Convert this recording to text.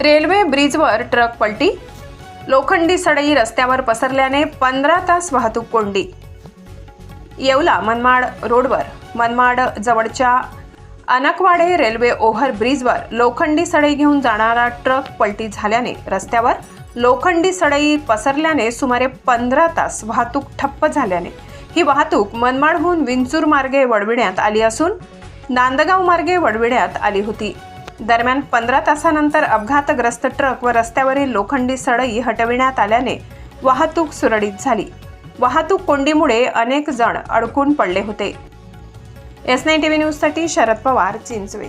Railway ब्रिजवर truck पलटी. लोखंडी सडई रस्त्यावर पसरल्याने पंधरा तास वाहतूक कोंडी. येवला मनमाड रोडवर. मनमाड जवळच्या अनकवाडे रेल्वे ओव्हर ब्रिजवर लोखंडी सडई घेऊन जाणारा ट्रक पलटी झाल्याने रस्त्यावर लोखंडी सडई पसरल्याने सुमारे पंधरा तास वाहतूक ठप्प झाल्याने. ही वाहतूक मनमाडहून विंचूर मार्गे वळविण्यात आली असून नांदगाव मार्गे वळविण्यात आली होती. दरम्यान पंधरा तासानंतर अपघातग्रस्त ट्रक व रस्त्यावरील लोखंडी सडई हटविण्यात आल्याने वाहतूक सुरळीत झाली. वाहतूक कोंडीमुळे अनेक जण अडकून पडले होते. एस नाईन टी व्ही न्यूजसाठी शरद पवार चिंचवे.